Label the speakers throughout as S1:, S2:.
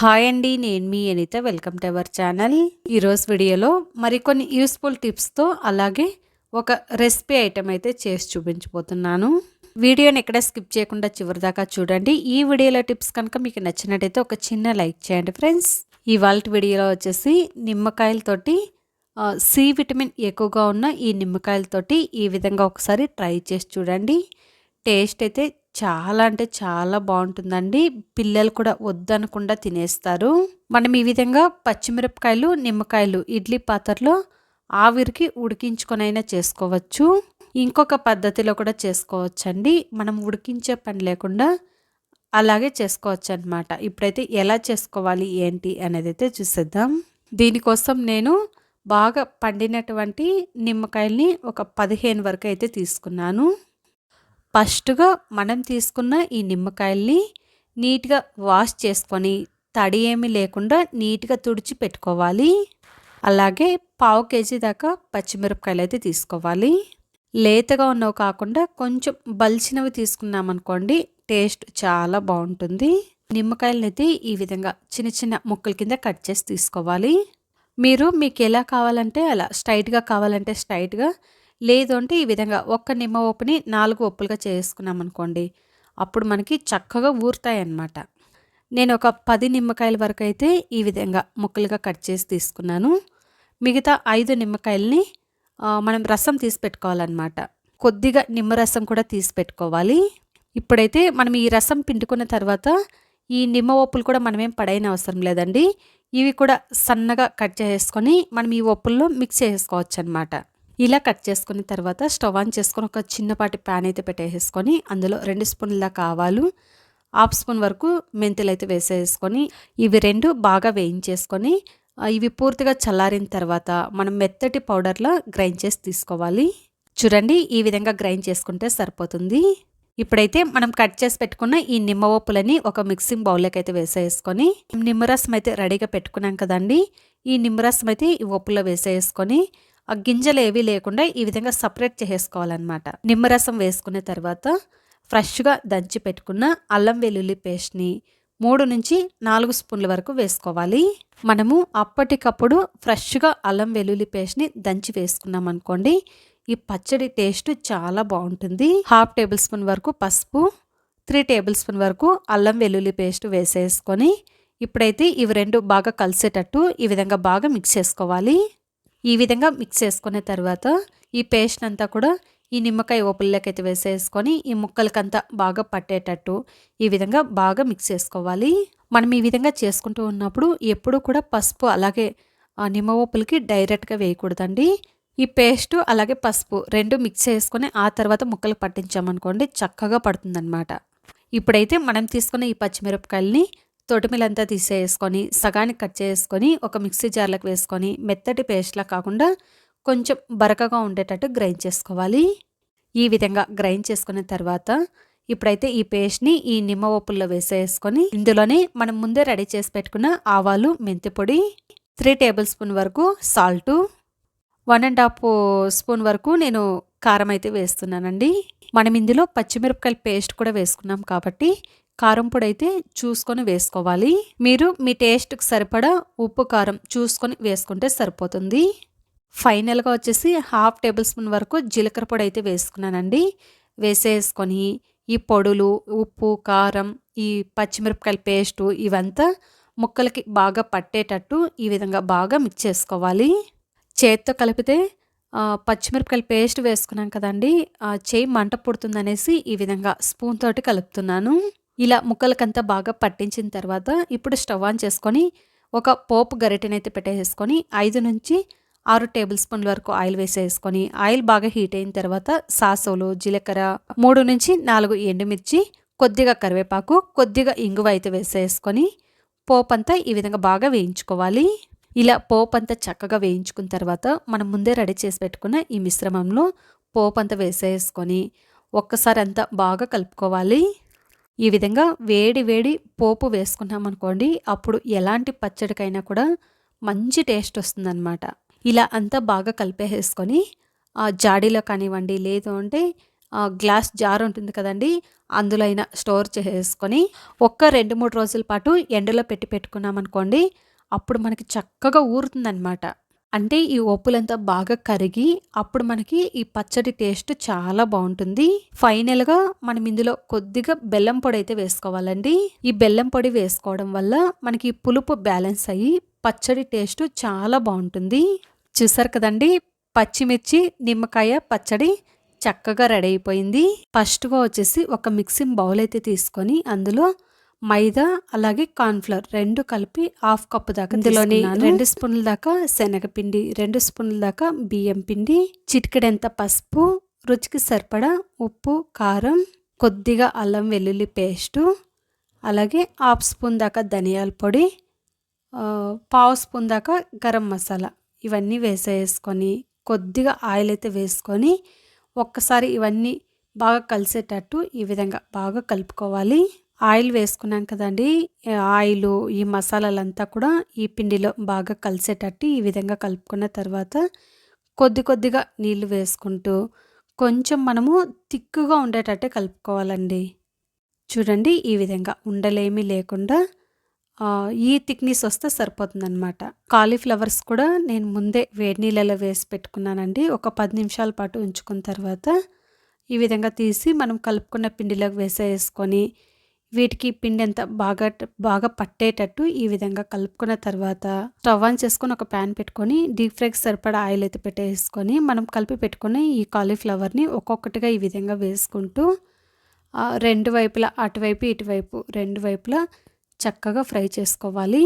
S1: Hi అండి నేను మీ Anitha. Welcome to our channel. ఈరోజు వీడియోలో మరికొన్ని యూస్ఫుల్ టిప్స్తో అలాగే ఒక రెసిపీ ఐటెం అయితే చేసి చూపించబోతున్నాను. వీడియోని ఎక్కడ స్కిప్ చేయకుండా చివరి దాకా చూడండి. ఈ వీడియోలో టిప్స్ కనుక మీకు నచ్చినట్టయితే ఒక చిన్న లైక్ చేయండి ఫ్రెండ్స్. ఇవాళ వీడియోలో వచ్చేసి నిమ్మకాయలతోటి సి విటమిన్ ఎక్కువగా ఉన్న ఈ నిమ్మకాయలతోటి ఈ విధంగా ఒకసారి ట్రై చేసి చూడండి. టేస్ట్ అయితే చాలా అంటే చాలా బాగుంటుందండి. పిల్లలు కూడా వద్దనకుండా తినేస్తారు. మనం ఈ విధంగా పచ్చిమిరపకాయలు నిమ్మకాయలు ఇడ్లీ పాత్రలో ఆవిరికి ఉడికించుకొనైనా చేసుకోవచ్చు. ఇంకొక పద్ధతిలో కూడా చేసుకోవచ్చండి. మనం ఉడికించే పని లేకుండా అలాగే చేసుకోవచ్చు అనమాట ఇప్పుడైతే ఎలా చేసుకోవాలి ఏంటి అనేది అయితే చూసేద్దాం. దీనికోసం నేను బాగా పండినటువంటి నిమ్మకాయల్ని ఒక పదిహేను వరకు అయితే తీసుకున్నాను. ఫస్ట్గా మనం తీసుకున్న ఈ నిమ్మకాయల్ని నీట్గా వాష్ చేసుకొని తడి ఏమీ లేకుండా నీట్గా తుడిచి పెట్టుకోవాలి. అలాగే పావు కేజీ దాకా పచ్చిమిరపకాయలు అయితే తీసుకోవాలి. లేతగా ఉన్నవి కాకుండా కొంచెం బలిచినవి తీసుకున్నామనుకోండి టేస్ట్ చాలా బాగుంటుంది. నిమ్మకాయలను అయితే ఈ విధంగా చిన్న చిన్న ముక్కల కింద కట్ చేసి తీసుకోవాలి. మీరు మీకు ఎలా కావాలంటే అలా స్ట్రైట్గా కావాలంటే స్ట్రైట్గా లేదు అంటే ఈ విధంగా ఒక్క నిమ్మ ఉప్పుని నాలుగు ఒప్పులుగా చేసుకున్నాం అనుకోండి అప్పుడు మనకి చక్కగా ఊరుతాయి అన్నమాట నేను ఒక పది నిమ్మకాయల వరకు అయితే ఈ విధంగా ముక్కలుగా కట్ చేసి తీసుకున్నాను. మిగతా ఐదు నిమ్మకాయలని మనం రసం తీసి పెట్టుకోవాలన్నమాట. కొద్దిగా నిమ్మరసం కూడా తీసి పెట్టుకోవాలి. ఇప్పుడైతే మనం ఈ రసం పిండుకున్న తర్వాత ఈ నిమ్మ ఒప్పులు కూడా మనమేం పడైన అవసరం లేదండి. ఇవి కూడా సన్నగా కట్ చేసుకొని మనం ఈ ఒప్పుల్లో మిక్స్ చేసుకోవచ్చు అనమాట ఇలా కట్ చేసుకున్న తర్వాత స్టవ్ ఆన్ చేసుకొని ఒక చిన్నపాటి ప్యాన్ అయితే పెట్టేసుకొని అందులో రెండు స్పూన్ల కావాలు హాఫ్ స్పూన్ వరకు మెంతులు అయితే వేసేసుకొని ఇవి రెండు బాగా వేయించేసుకొని ఇవి పూర్తిగా చల్లారిన తర్వాత మనం మెత్తటి పౌడర్లో గ్రైండ్ చేసి తీసుకోవాలి. చూడండి ఈ విధంగా గ్రైండ్ చేసుకుంటే సరిపోతుంది. ఇప్పుడైతే మనం కట్ చేసి పెట్టుకున్న ఈ నిమ్మ ఒప్పులని ఒక మిక్సింగ్ బౌల్లోకి అయితే వేసేసుకొని నిమ్మరసం అయితే రెడీగా పెట్టుకున్నాం కదండి. ఈ నిమ్మరసం అయితే ఈ ఒప్పులో వేసేసుకొని గింజలు ఏవి లేకుండా ఈ విధంగా సపరేట్ చేసుకోవాలన్నమాట నిమ్మరసం వేసుకున్న తర్వాత ఫ్రెష్గా దంచి పెట్టుకున్న అల్లం వెల్లుల్లి పేస్ట్ని మూడు నుంచి నాలుగు స్పూన్ల వరకు వేసుకోవాలి. మనము అప్పటికప్పుడు ఫ్రెష్గా అల్లం వెల్లుల్లి పేస్ట్ని దంచి వేసుకున్నాం అనుకోండి ఈ పచ్చడి టేస్ట్ చాలా బాగుంటుంది. హాఫ్ టేబుల్ స్పూన్ వరకు పసుపు త్రీ టేబుల్ స్పూన్ వరకు అల్లం వెల్లుల్లి పేస్ట్ వేసేసుకొని ఇప్పుడైతే ఇవి రెండు బాగా కలిసేటట్టు ఈ విధంగా బాగా మిక్స్ చేసుకోవాలి. ఈ విధంగా మిక్స్ చేసుకున్న తర్వాత ఈ పేస్ట్ అంతా కూడా ఈ నిమ్మకాయ ఓపుల్లోకైతే వేసేసుకొని ఈ ముక్కలకంతా బాగా పట్టేటట్టు ఈ విధంగా బాగా మిక్స్ చేసుకోవాలి. మనం ఈ విధంగా చేసుకుంటూ ఉన్నప్పుడు ఎప్పుడూ కూడా పసుపు అలాగే ఆ నిమ్మ ఓపులకి డైరెక్ట్గా వేయకూడదండి. ఈ పేస్ట్ అలాగే పసుపు రెండు మిక్స్ చేసుకొని ఆ తర్వాత ముక్కలు పట్టించామనుకోండి చక్కగా పడుతుందన్నమాట. ఇప్పుడైతే మనం తీసుకున్న ఈ పచ్చిమిరపకాయలని తొటిమిలంతా తీసేసుకొని సగానికి కట్ చేసుకొని ఒక మిక్సీ జార్లకు వేసుకొని మెత్తటి పేస్ట్లా కాకుండా కొంచెం బరకగా ఉండేటట్టు గ్రైండ్ చేసుకోవాలి. ఈ విధంగా గ్రైండ్ చేసుకున్న తర్వాత ఇప్పుడైతే ఈ పేస్ట్ని ఈ నిమ్మ ఒప్పుల్లో వేసేసుకొని ఇందులోనే మనం ముందే రెడీ చేసి పెట్టుకున్న ఆవాలు మెంతి పొడి త్రీ టేబుల్ స్పూన్ వరకు salt one and half spoon వరకు నేను కారం అయితే వేస్తున్నానండి. మనం ఇందులో పచ్చిమిరపకాయల పేస్ట్ కూడా వేసుకున్నాం కాబట్టి కారం పొడి అయితే చూసుకొని వేసుకోవాలి. మీరు మీ టేస్ట్కి సరిపడా ఉప్పు కారం చూసుకొని వేసుకుంటే సరిపోతుంది. ఫైనల్గా వచ్చేసి హాఫ్ టేబుల్ స్పూన్ వరకు జీలకర్ర పొడి అయితే వేసుకున్నానండి. వేసేసుకొని ఈ పొడులు ఉప్పు కారం ఈ పచ్చిమిరపకాయల పేస్టు ఇవంతా ముక్కలకి బాగా పట్టేటట్టు ఈ విధంగా బాగా మిక్స్ చేసుకోవాలి. చేత్తో కలిపితే పచ్చిమిరపకాయల పేస్ట్ వేసుకున్నాం కదండి ఆ, చేయి మంట పుడుతుందనేసి ఈ విధంగా స్పూన్ తోటి కలుపుతున్నాను. ఇలా ముక్కలకంతా బాగా పట్టించిన తర్వాత ఇప్పుడు స్టవ్ ఆన్ చేసుకొని ఒక పోపు గరిటెనైతే పెట్టేసుకొని ఐదు నుంచి ఆరు టేబుల్ స్పూన్ల వరకు ఆయిల్ వేసేసుకొని ఆయిల్ బాగా హీట్ అయిన తర్వాత సాసోలు జీలకర్ర మూడు నుంచి నాలుగు ఎండుమిర్చి కొద్దిగా కరివేపాకు కొద్దిగా ఇంగువ అయితే వేసేసుకొని పోపు అంతా ఈ విధంగా బాగా వేయించుకోవాలి. ఇలా పోపు అంతా చక్కగా వేయించుకున్న తర్వాత మనం ముందే రెడీ చేసి పెట్టుకున్న ఈ మిశ్రమంలో పోపు అంతా వేసేసుకొని ఒక్కసారి అంతా బాగా కలుపుకోవాలి. ఈ విధంగా వేడి వేడి పోపు వేసుకున్నాం అనుకోండి అప్పుడు ఎలాంటి పచ్చడికైనా కూడా మంచి టేస్ట్ వస్తుందన్నమాట. ఇలా అంతా బాగా కలిపేసుకొని ఆ జాడీలో కానివ్వండి లేదు అంటే ఆ గ్లాస్ జార్ ఉంటుంది కదండి అందులో అయినా స్టోర్ చేసేసుకొని ఒక్క రెండు మూడు రోజుల పాటు ఎండలో పెట్టి పెట్టుకున్నాం అనుకోండి అప్పుడు మనకి చక్కగా ఊరుతుందనమాట అంటే ఈ ఒప్పులంతా బాగా కరిగి అప్పుడు మనకి ఈ పచ్చడి టేస్ట్ చాలా బాగుంటుంది. ఫైనల్గా మనం ఇందులో కొద్దిగా బెల్లం పొడి అయితే వేసుకోవాలండి. ఈ బెల్లం పొడి వేసుకోవడం వల్ల మనకి పులుపు బ్యాలెన్స్ అయ్యి పచ్చడి టేస్ట్ చాలా బాగుంటుంది. చూసారు కదండి పచ్చిమిర్చి నిమ్మకాయ పచ్చడి చక్కగా రెడీ అయిపోయింది. ఫస్ట్గా వచ్చేసి ఒక మిక్సింగ్ బౌల్ అయితే తీసుకొని అందులో మైదా అలాగే కార్న్ఫ్లవర్ రెండు కలిపి హాఫ్ కప్ దాకా ఇందులోని రెండు స్పూన్ల దాకా శనగపిండి రెండు స్పూన్ల దాకా బియ్యం పిండి చిటికెడంత పసుపు రుచికి సరిపడా ఉప్పు కారం కొద్దిగా అల్లం వెల్లుల్లి పేస్టు అలాగే హాఫ్ స్పూన్ దాకా ధనియాల పొడి పావు స్పూన్ దాకా గరం మసాలా. ఇవన్నీ వేసేసుకొని కొద్దిగా ఆయిల్ అయితే వేసుకొని ఒక్కసారి ఇవన్నీ బాగా కలిసేటట్టు ఈ విధంగా బాగా కలుపుకోవాలి. ఆయిల్ వేసుకున్నాం కదండి. ఆయిల్ ఈ మసాలాలంతా కూడా ఈ పిండిలో బాగా కలిసేటట్టు ఈ విధంగా కలుపుకున్న తర్వాత కొద్ది కొద్దిగా నీళ్ళు వేసుకుంటూ కొంచెం మనము తిక్కుగా ఉండేటట్టే కలుపుకోవాలండి. చూడండి ఈ విధంగా ఉండలేమీ లేకుండా ఈ థిక్నెస్ వస్తే సరిపోతుందన్నమాట. కాలీఫ్లవర్స్ కూడా నేను ముందే వేడి నీళ్ళలో వేసి పెట్టుకున్నానండి. ఒక పది నిమిషాల పాటు ఉంచుకున్న తర్వాత ఈ విధంగా తీసి మనం కలుపుకున్న పిండిలోకి వేసేసుకొని వీటికి పిండి ఎంత బాగా బాగా పట్టేటట్టు ఈ విధంగా కలుపుకున్న తర్వాత స్టవ్ ఆన్ చేసుకొని ఒక ప్యాన్ పెట్టుకొని డీప్ ఫ్రైకి సరిపడా ఆయిల్ అయితే పెట్టేసుకొని మనం కలిపి పెట్టుకొని ఈ కాలీఫ్లవర్ని ఒక్కొక్కటిగా ఈ విధంగా వేసుకుంటూ రెండు వైపులా అటువైపు ఇటువైపు రెండు వైపులా చక్కగా ఫ్రై చేసుకోవాలి.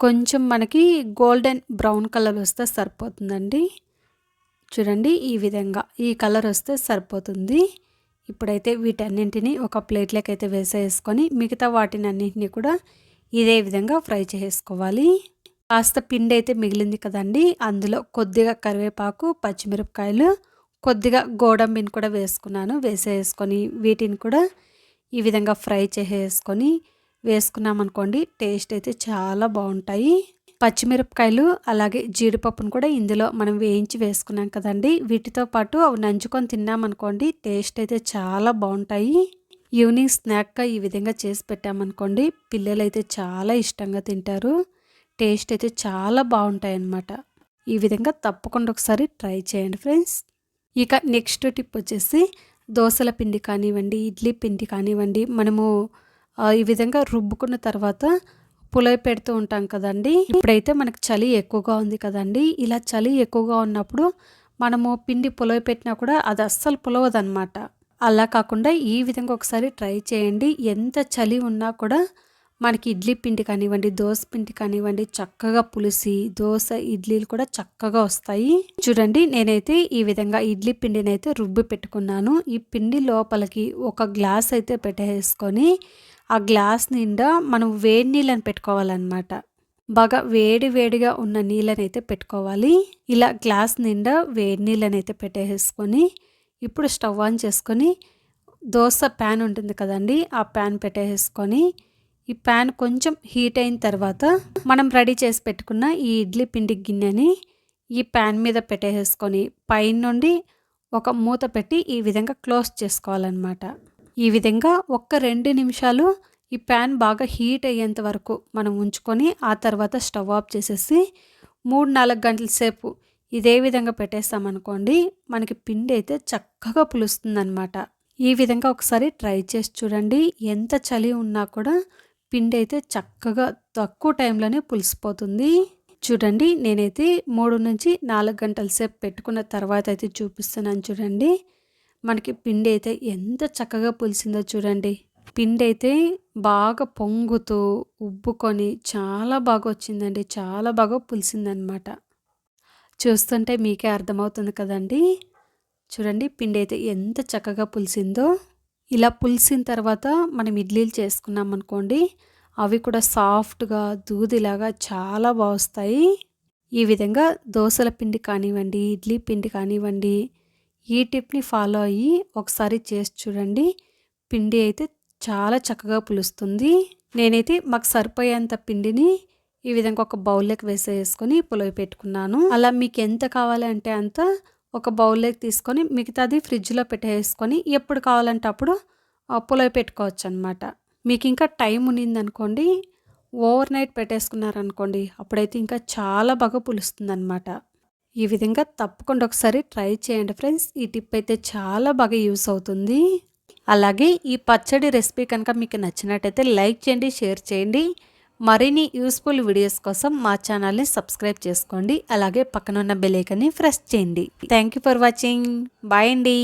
S1: కొంచెం మనకి గోల్డెన్ బ్రౌన్ కలర్ వస్తే సరిపోతుందండి. చూడండి ఈ విధంగా ఈ కలర్ వస్తే సరిపోతుంది. ఇప్పుడైతే వీటన్నింటినీ ఒక ప్లేట్లోకి అయితే వేసేసుకొని మిగతా వాటిని అన్నింటినీ కూడా ఇదే విధంగా ఫ్రై చేసుకోవాలి. కాస్త పిండి అయితే మిగిలింది కదండి. అందులో కొద్దిగా కరివేపాకు పచ్చిమిరపకాయలు కొద్దిగా గోడంబిని కూడా వేసుకున్నాను. వేసేసుకొని వీటిని కూడా ఈ విధంగా ఫ్రై చేసేసుకొని వేసుకున్నామనుకోండి టేస్ట్ అయితే చాలా బాగుంటాయి. పచ్చిమిరపకాయలు అలాగే జీడిపప్పును కూడా ఇందులో మనం వేయించి వేసుకున్నాం కదండి. వీటితో పాటు అవి నంచుకొని తిన్నామనుకోండి టేస్ట్ అయితే చాలా బాగుంటాయి. ఈవినింగ్ స్నాక్గా ఈ విధంగా చేసి పెట్టామనుకోండి పిల్లలు అయితే చాలా ఇష్టంగా తింటారు. టేస్ట్ అయితే చాలా బాగుంటాయి అన్నమాట ఈ విధంగా తప్పకుండా ఒకసారి ట్రై చేయండి ఫ్రెండ్స్. ఇక నెక్స్ట్ టిప్ వచ్చేసి దోశల పిండి కానివ్వండి ఇడ్లీ పిండి కానివ్వండి మనము ఈ విధంగా రుబ్బుకున్న తర్వాత పులై పెడుతూ ఉంటాం కదండి. ఇప్పుడైతే మనకు చలి ఎక్కువగా ఉంది కదండి. ఇలా చలి ఎక్కువగా ఉన్నప్పుడు మనము పిండి పులవ పెట్టినా కూడా అది అస్సలు పులవదనమాట అలా కాకుండా ఈ విధంగా ఒకసారి ట్రై చేయండి. ఎంత చలి ఉన్నా కూడా మనకి ఇడ్లీ పిండి కానివ్వండి దోశ పిండి కానివ్వండి చక్కగా పులిసి దోశ ఇడ్లీలు కూడా చక్కగా వస్తాయి. చూడండి నేనైతే ఈ విధంగా ఇడ్లీ పిండిని అయితే రుబ్బి పెట్టుకున్నాను. ఈ పిండి లోపలికి ఒక గ్లాస్ అయితే పెట్టేసుకొని ఆ గ్లాస్ నిండా మనం వేడి నీళ్ళని పెట్టుకోవాలన్నమాట. బాగా వేడి వేడిగా ఉన్న నీళ్ళని అయితే పెట్టుకోవాలి. ఇలా గ్లాస్ నిండా వేడి నీళ్ళని అయితే పెట్టేసుకొని ఇప్పుడు స్టవ్ ఆన్ చేసుకొని దోశ ప్యాన్ ఉంటుంది కదండి ఆ ప్యాన్ పెట్టేసుకొని ఈ ప్యాన్ కొంచెం హీట్ అయిన తర్వాత మనం రెడీ చేసి పెట్టుకున్న ఈ ఇడ్లీ పిండి గిన్నెని ఈ ప్యాన్ మీద పెట్టేసుకొని పైన నుండి ఒక మూత పెట్టి ఈ విధంగా క్లోజ్ చేసుకోవాలన్నమాట. ఈ విధంగా ఒక్క రెండు నిమిషాలు ఈ ప్యాన్ బాగా హీట్ అయ్యేంత వరకు మనం ఉంచుకొని ఆ తర్వాత స్టవ్ ఆఫ్ చేసేసి మూడు నాలుగు గంటల సేపు ఇదే విధంగా పెట్టేస్తామనుకోండి మనకి పిండి అయితే చక్కగా పులుస్తుందనమాట ఈ విధంగా ఒకసారి ట్రై చేసి చూడండి ఎంత చలి ఉన్నా కూడా పిండి అయితే చక్కగా తక్కువ టైంలోనే పులిసిపోతుంది. చూడండి నేనైతే మూడు నుంచి నాలుగు గంటల సేపు పెట్టుకున్న తర్వాత అయితే చూపిస్తున్నాను చూడండి. మనకి పిండి అయితే ఎంత చక్కగా పులిసిందో చూడండి. పిండి అయితే బాగా పొంగుతూ ఉబ్బుకొని చాలా బాగా వచ్చిందండి. చాలా బాగా పులిసిందనమాట. చూస్తుంటే మీకే అర్థమవుతుంది కదండి. చూడండి పిండి అయితే ఎంత చక్కగా పులిసిందో. ఇలా పులిసిన తర్వాత మనం ఇడ్లీలు చేసుకున్నాం అనుకోండి అవి కూడా సాఫ్ట్గా దూదిలాగా చాలా బాగుస్తాయి. ఈ విధంగా దోశల పిండి కానివ్వండి ఇడ్లీ పిండి కానివ్వండి ఈ టిప్ని ఫాలో అయ్యి ఒకసారి చేసి చూడండి. పిండి అయితే చాలా చక్కగా పులుస్తుంది. నేనైతే మాకు సరిపోయేంత పిండిని ఈ విధంగా ఒక బౌల్లోకి వేసేసుకొని పులవి పెట్టుకున్నాను. అలా మీకు ఎంత కావాలి అంటే అంత ఒక బౌల్లోకి తీసుకొని మిగతాది ఫ్రిడ్జ్లో పెట్టేసుకొని ఎప్పుడు కావాలంటే అప్పుడు పులవి పెట్టుకోవచ్చు అనమాట మీకు ఇంకా టైం ఉన్నిందనుకోండి ఓవర్ నైట్ పెట్టేసుకున్నారనుకోండి అప్పుడైతే ఇంకా చాలా బాగా పులుస్తుంది అనమాట ఈ విధంగా తప్పకుండా ఒకసారి ట్రై చేయండి ఫ్రెండ్స్. ఈ టిప్ అయితే చాలా బాగా యూస్ అవుతుంది. అలాగే ఈ పచ్చడి రెసిపీ కనుక మీకు నచ్చినట్టయితే లైక్ చేయండి షేర్ చేయండి. మరిన్ని యూస్ఫుల్ వీడియోస్ కోసం మా ఛానల్ని సబ్స్క్రైబ్ చేసుకోండి. అలాగే పక్కనున్న బెలైకన్ని ప్రెస్ చేయండి. Thank you for watching. Bye అండి.